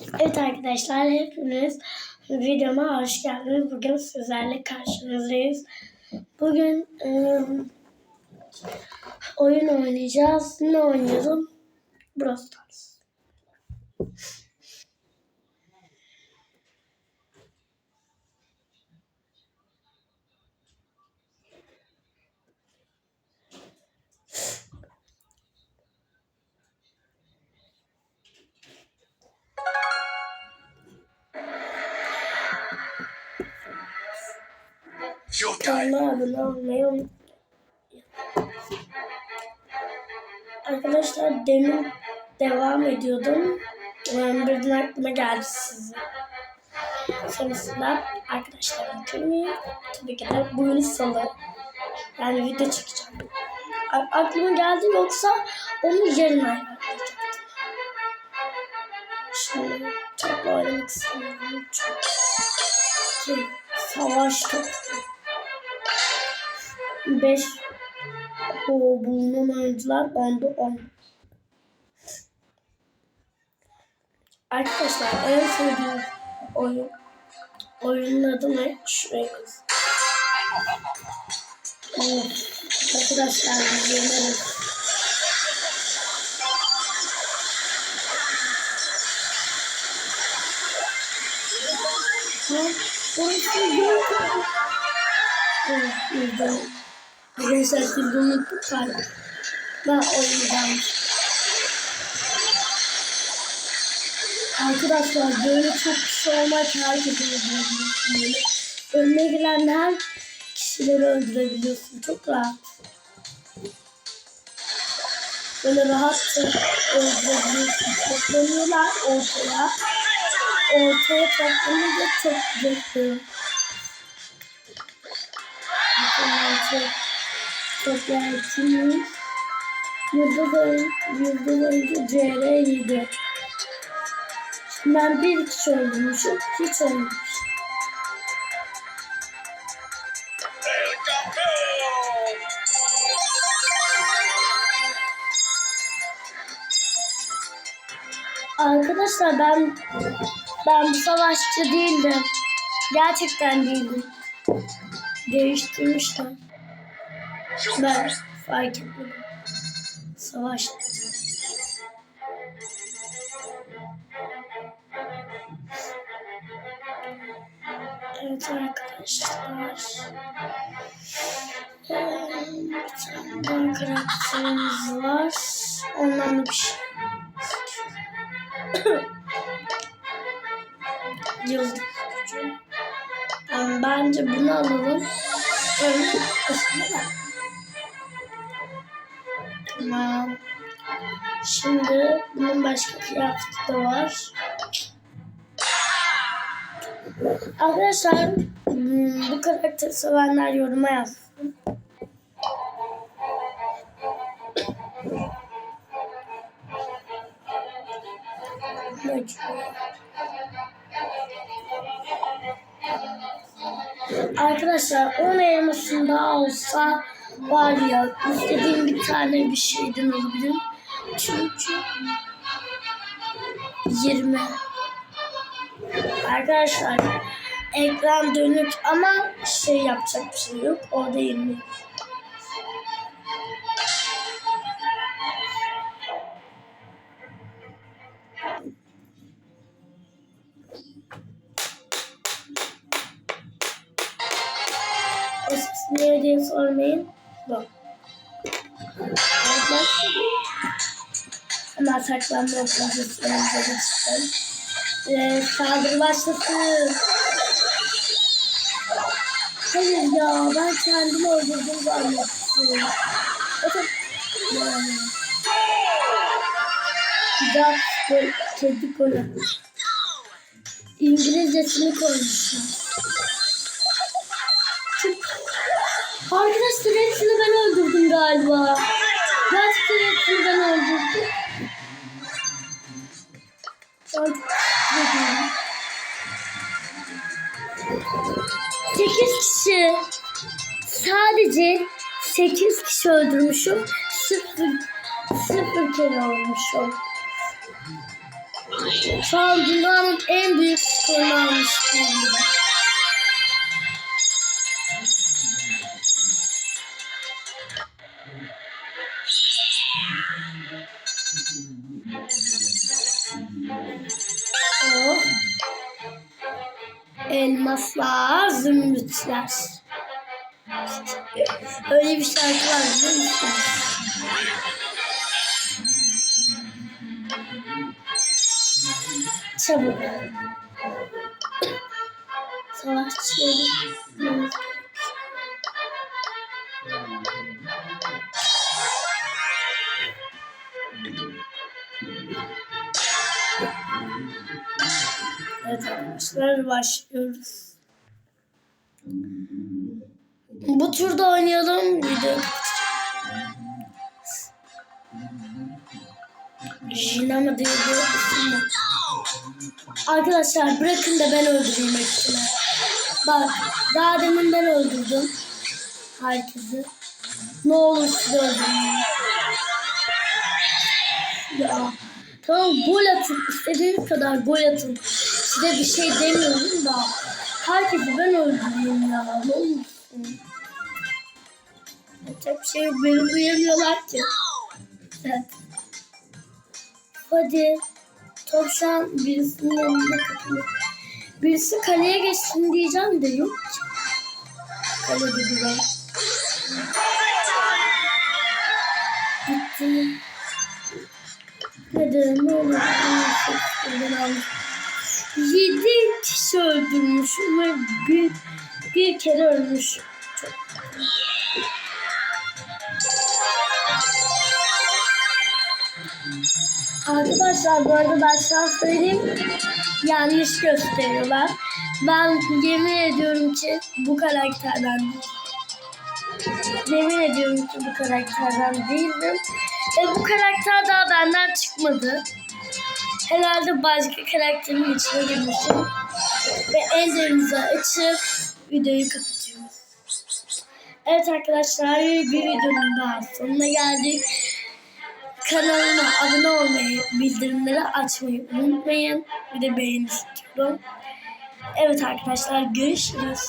Evet arkadaşlar hepiniz videoma hoş geldiniz. Bugün sizlerle karşınızdayız. Bugün ıı, oyun oynayacağız. Ne oynayalım? Brawl Stars. Kanalıma abone olmayı unutmayın. Arkadaşlar demin devam ediyordum. Yani birden aklıma geldi size. Sonrasında arkadaşlar bitirmeyi tabii ki de bugün salı. Yani video çekeceğim. A- aklıma geldi yoksa onu yarın ayarlayacaktım. Şimdi çok oynamak istemiyorum. Çok şey, savaş topu. 5 o bulunan oyuncular onda 10. Arkadaşlar en sevdiğim oyun oyunun adı ne? Şuraya. Of, Arkadaşlar biz yeneriz. Ha, orası yok. Evet. Arkadaşlar de unuttuk galiba. Ben oynayacağım. Arkadaşlar böyle çok kişi olmak herkese öldürebiliyorsun. Önüne gelen her kişileri öldürebiliyorsun. Çok rahat. Böyle rahatça öldürebiliyorsun. Toplanıyorlar ortaya. Ortaya toplanınca çok güzel. Çok çok yakınız. Yıldız oyun, yıldız oyuncu CR 7. Şimdi ben bir kişi öldürmüşüm, hiç olmamış. Arkadaşlar ben ben bu savaşçı değildim. Gerçekten değildim. Değiştirmişler. Ben fark etmedim. Savaşçı. Evet arkadaşlar. Ee, Bir tane karakterimiz var. Ondan da bir şey. Yıldız gücü. Yani bence bunu alalım. Öyle aslında. Tamam. Şimdi bunun başka kıyafeti de var. Arkadaşlar hmm, bu karakteri sevenler yoruma yazsın. Arkadaşlar 10 elmasım daha olsa var ya istediğim bir tane bir şeyden alabilirim. Çünkü 20. Arkadaşlar ekran dönük ama şey yapacak bir şey yok. Orada 20. Eskisi diye sormayın. Bak. Hemen saklanma operasyonumuza geçelim. Ee, saldırı başlasın. Hayır ya ben kendimi öldürdüm zannettim. Evet. Yani. Da böyle kedi golü. İngilizcesini koymuşlar. Arkadaşlar hepsini ben öldürdüm galiba. Gerçekten hepsini ben öldürdüm. Sekiz kişi. Sadece sekiz kişi öldürmüşüm. Sıfır, sıfır kere olmuşum. Şu an dünyanın en büyük skorunu almış Elmaslar, zümrütler. Öyle bir şarkı var biliyor? Çabuk. Savaşçıları. Arkadaşlar başlıyoruz. Bu turda oynayalım. Video Jinama diye bir. Arkadaşlar bırakın da ben öldüreyim hepsini. Bak daha demin ben öldürdüm. Herkesi. Ne olur siz öldürmeyin. Ya. Tamam gol atın. İstediğiniz kadar gol atın. Size bir şey demiyorum da. Herkesi ben öldüreyim ya. Ne olursun. Yapacak şey. Beni duyamıyorlar ki. Evet. Hadi. Top şu an birisinin yanında kapıyor. Birisi kaleye geçsin diyeceğim de yok ki. Kalede duran. Gitti. Hadi ne olur. Ben aldım. Yedi kişi öldürmüşüm ve bir, bir kere ölmüş. Çok. Arkadaşlar bu arada ben an söyleyeyim yanlış gösteriyorlar. Ben yemin ediyorum ki bu karakterden. Yemin ediyorum ki bu karakterden değildim. Ve bu karakter daha benden çıkmadı. Herhalde başka karakterin içine girmişim. Ve enderimizi açıp videoyu kapatıyoruz. Evet arkadaşlar bir videonun daha sonuna geldik. Kanalıma abone olmayı, bildirimleri açmayı unutmayın. Bir de beğeni istiyorum. Evet arkadaşlar görüşürüz.